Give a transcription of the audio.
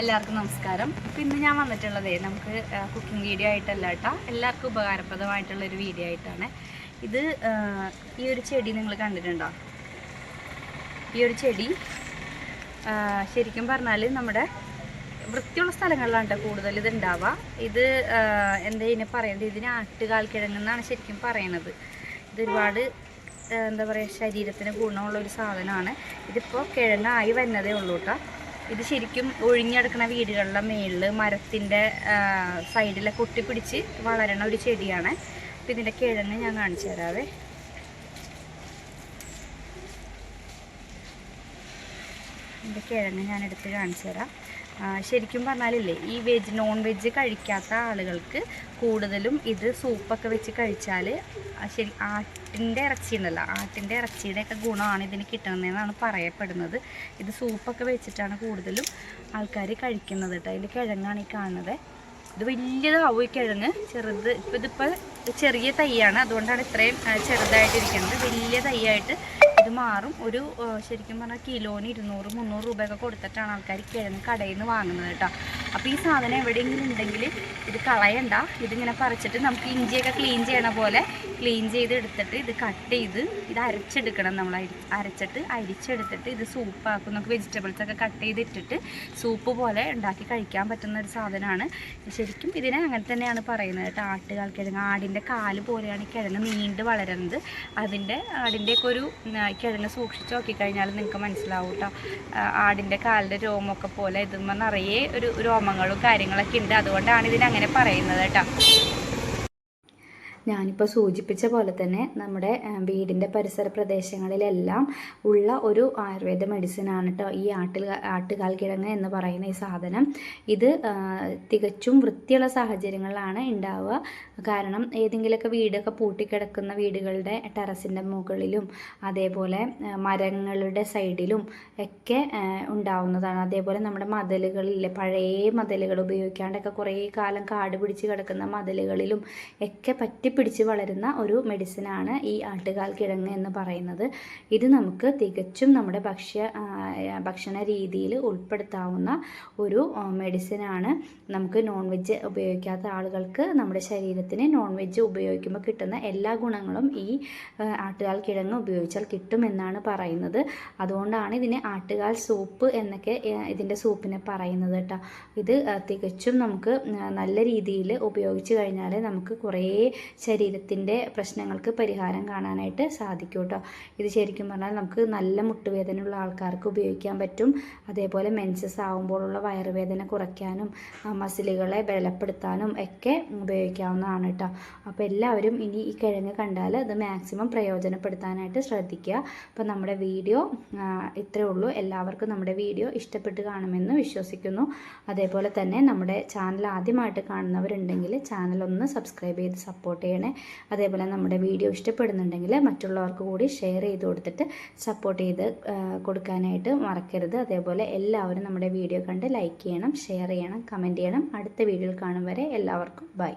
എല്ലാവർക്കും നമസ്കാരം. അപ്പം ഇന്ന് ഞാൻ വന്നിട്ടുള്ളതേ നമുക്ക് കുക്കിംഗ് വീഡിയോ ആയിട്ടല്ല കേട്ടോ. എല്ലാവർക്കും ഉപകാരപ്രദമായിട്ടുള്ള ഒരു വീഡിയോ ആയിട്ടാണ്. ഇത് ഈ ഒരു ചെടി നിങ്ങൾ കണ്ടിട്ടുണ്ടോ? ഈ ഒരു ചെടി ശരിക്കും പറഞ്ഞാൽ നമ്മുടെ വൃത്തിയുള്ള സ്ഥലങ്ങളിലാണ് കേട്ടോ കൂടുതൽ ഇത് ഉണ്ടാവുക. ഇത് എന്താ ഇതിനെ പറയുന്നത് ഇതിന് ആട്ടുകാൽ കിഴങ്ങെന്നാണ് ശരിക്കും പറയണത്. ഇതൊരുപാട് എന്താ പറയുക ശരീരത്തിന് ഗുണമുള്ള ഒരു സാധനമാണ്. ഇതിപ്പോൾ കിഴങ്ങായി വരുന്നതേ ഉള്ളൂ കേട്ടോ. ഇത് ശരിക്കും ഒഴിഞ്ഞെടുക്കുന്ന വീടുകളിലെ മേളിൽ മരത്തിന്റെ സൈഡിലെ കൊട്ടിപ്പിടിച്ച് വളരണ ഒരു ചെടിയാണ്. അപ്പം ഇതിന്റെ കിഴങ്ങ് ഞാൻ കാണിച്ചു തരാവേ. ഇതിന്റെ കിഴങ്ങ് ഞാൻ എടുത്ത് കാണിച്ചു തരാം. ശരിക്കും പറഞ്ഞാലില്ലേ ഈ വെജ് നോൺ വെജ് കഴിക്കാത്ത ആളുകൾക്ക് കൂടുതലും ഇത് സൂപ്പൊക്കെ വെച്ച് കഴിച്ചാൽ ശരി ആട്ടിന്റെ ഇറച്ചി ഉണ്ടല്ലോ ആട്ടിന്റെ ഇറച്ചിയുടെയൊക്കെ ഗുണമാണ് ഇതിന് കിട്ടുന്നതെന്നാണ് പറയപ്പെടുന്നത്. ഇത് സൂപ്പൊക്കെ വെച്ചിട്ടാണ് കൂടുതലും ആൾക്കാർ കഴിക്കുന്നത് കേട്ടോ. അതിന്റെ കിഴങ്ങാണ് ഈ കാണുന്നത്. ഇത് വലിയതാവും ഈ കിഴങ്ങ്. ചെറുത് ഇപ്പം ഇതിപ്പോൾ ചെറിയ തൈയാണ്. അതുകൊണ്ടാണ് ഇത്രയും ചെറുതായിട്ടിരിക്കുന്നത്. വലിയ തൈയായിട്ട് ഇത് മാറും. ഒരു ശരിക്കും പറഞ്ഞാൽ കിലോന് ഇരുന്നൂറ് മുന്നൂറ് രൂപയൊക്കെ കൊടുത്തിട്ടാണ് ആൾക്കാർ കിഴങ്ങ് കടയിൽ നിന്ന് വാങ്ങുന്നത് കേട്ടോ. അപ്പോൾ ഈ സാധനം എവിടെയെങ്കിലും ഉണ്ടെങ്കിൽ ഇത് കളയണ്ട. ഇതിങ്ങനെ പറിച്ചിട്ട് നമുക്ക് ഇഞ്ചിയൊക്കെ ക്ലീൻ ചെയ്യണ പോലെ ക്ലീൻ ചെയ്ത് എടുത്തിട്ട് ഇത് കട്ട് ചെയ്ത് ഇത് അരച്ചെടുക്കണം നമ്മൾ അരി അരച്ചിട്ട് അരിച്ചെടുത്തിട്ട് ഇത് സൂപ്പാക്കും നമുക്ക് വെജിറ്റബിൾസൊക്കെ കട്ട് ചെയ്തിട്ടിട്ട് സൂപ്പ് പോലെ ഉണ്ടാക്കി കഴിക്കാൻ പറ്റുന്ന ഒരു സാധനമാണ്. ശരിക്കും ഇതിനെ അങ്ങനെ തന്നെയാണ് പറയുന്നത് കേട്ടോ. ആട്ടുകാൽ കിഴങ്ങ് ആടിന്റെ കാൽ പോലെയാണ് ഈ കിഴങ്ങ് നീണ്ട് വളരുന്നത്. അതിന്റെ ആടിന്റെയൊക്കെ ഒരു കിഴങ്ങ് സൂക്ഷിച്ച് നോക്കിക്കഴിഞ്ഞാൽ നിങ്ങൾക്ക് മനസ്സിലാവും കേട്ടോ. ആടിന്റെ കാലിന്റെ രോമമൊക്കെ പോലെ ഇതുമ്പോൾ നിറയെ ഒരു രോമങ്ങളും കാര്യങ്ങളൊക്കെ ഉണ്ട്. അതുകൊണ്ടാണ് ഇതിനങ്ങനെ പറയുന്നത് കേട്ടോ. ഞാനിപ്പോൾ സൂചിപ്പിച്ച പോലെ തന്നെ നമ്മുടെ വീടിന്റെ പരിസര പ്രദേശങ്ങളിലെല്ലാം ഉള്ള ഒരു ആയുർവേദ മെഡിസിനാണ് കേട്ടോ ഈ ആട്ടിൽ ആട്ടുകാൽ കിഴങ്ങ് എന്ന് പറയുന്ന ഈ സാധനം. ഇത് തികച്ചും വൃത്തിയുള്ള സാഹചര്യങ്ങളിലാണ് ഉണ്ടാവുക കാരണം ഏതെങ്കിലുമൊക്കെ വീടൊക്കെ പൂട്ടിക്കിടക്കുന്ന വീടുകളുടെ ടെറസിന്റെ മുകളിലും അതേപോലെ മരങ്ങളുടെ സൈഡിലും ഒക്കെ ഉണ്ടാവുന്നതാണ്. അതേപോലെ നമ്മുടെ മതിലുകളിലെ പഴയ മതിലുകൾ ഉപയോഗിക്കാണ്ടൊക്കെ കുറേ കാലം കാട് പിടിച്ച് കിടക്കുന്ന മതിലുകളിലും ഒക്കെ പറ്റിപ്പിടിച്ച് വളരുന്ന ഒരു മെഡിസിനാണ് ഈ ആട്ടുകാൽ കിഴങ്ങ് എന്ന് പറയുന്നത്. ഇത് നമുക്ക് തികച്ചും നമ്മുടെ ഭക്ഷ്യ ഭക്ഷണ രീതിയിൽ ഉൾപ്പെടുത്താവുന്ന ഒരു മെഡിസിനാണ്. നമുക്ക് നോൺ വെജ് ഉപയോഗിക്കാത്ത ആളുകൾക്ക് നമ്മുടെ ശരീരത്തിന് നോൺ വെജ് ഉപയോഗിക്കുമ്പോൾ കിട്ടുന്ന എല്ലാ ഗുണങ്ങളും ഈ ആട്ടുകാൽ കിഴങ്ങ് ഉപയോഗിച്ചാൽ കിട്ടുമെന്നാണ് പറയുന്നത്. അതുകൊണ്ടാണ് ഇതിനെ ആട്ടുകാൽ സൂപ്പ് എന്നൊക്കെ ഇതിന്റെ സൂപ്പിനെ പറയുന്നത് കേട്ടോ. ഇത് തികച്ചും നമുക്ക് നല്ല രീതിയിൽ ഉപയോഗിച്ച് കഴിഞ്ഞാൽ നമുക്ക് കുറേ ശരീരത്തിന്റെ പ്രശ്നങ്ങൾക്ക് പരിഹാരം കാണാനായിട്ട് സാധിക്കും കേട്ടോ. ഇത് ശരിക്കും പറഞ്ഞാൽ നമുക്ക് നല്ല മുട്ടുവേദനയുള്ള ആൾക്കാർക്ക് ഉപയോഗിക്കാൻ പറ്റും. അതേപോലെ മെൻസസ് ആകുമ്പോഴുള്ള വയറുവേദന കുറയ്ക്കാനും മസിലുകളെ ബലപ്പെടുത്താനും ഒക്കെ ഉപയോഗിക്കാവുന്നതാണ് കേട്ടോ. അപ്പോൾ എല്ലാവരും ഇനി ഈ കിഴങ്ങ് കണ്ടാൽ അത് മാക്സിമം പ്രയോജനപ്പെടുത്താനായിട്ട് ശ്രദ്ധിക്കുക. അപ്പോൾ നമ്മുടെ വീഡിയോ ഇത്രയേ ഉള്ളൂ. എല്ലാവർക്കും നമ്മുടെ വീഡിയോ ഇഷ്ടപ്പെട്ട് കാണുമെന്ന് വിശ്വസിക്കുന്നു. അതേപോലെ തന്നെ നമ്മുടെ ചാനൽ ആദ്യമായിട്ട് കാണുന്നവരുണ്ടെങ്കിൽ ചാനൽ ഒന്ന് സബ്സ്ക്രൈബ് ചെയ്ത് സപ്പോർട്ട് ചെയ്യണേ. അതേപോലെ നമ്മുടെ വീഡിയോ ഇഷ്ടപ്പെടുന്നുണ്ടെങ്കിൽ മറ്റുള്ളവർക്ക് കൂടി ഷെയർ ചെയ്ത് കൊടുത്തിട്ട് സപ്പോർട്ട് ചെയ്ത് കൊടുക്കാനായിട്ട് മറക്കരുത്. അതേപോലെ എല്ലാവരും നമ്മുടെ വീഡിയോ കണ്ട് ലൈക്ക് ചെയ്യണം ഷെയർ ചെയ്യണം കമന്റ് ചെയ്യണം. അടുത്ത വീഡിയോയിൽ കാണും വരെ എല്ലാവർക്കും ബൈ.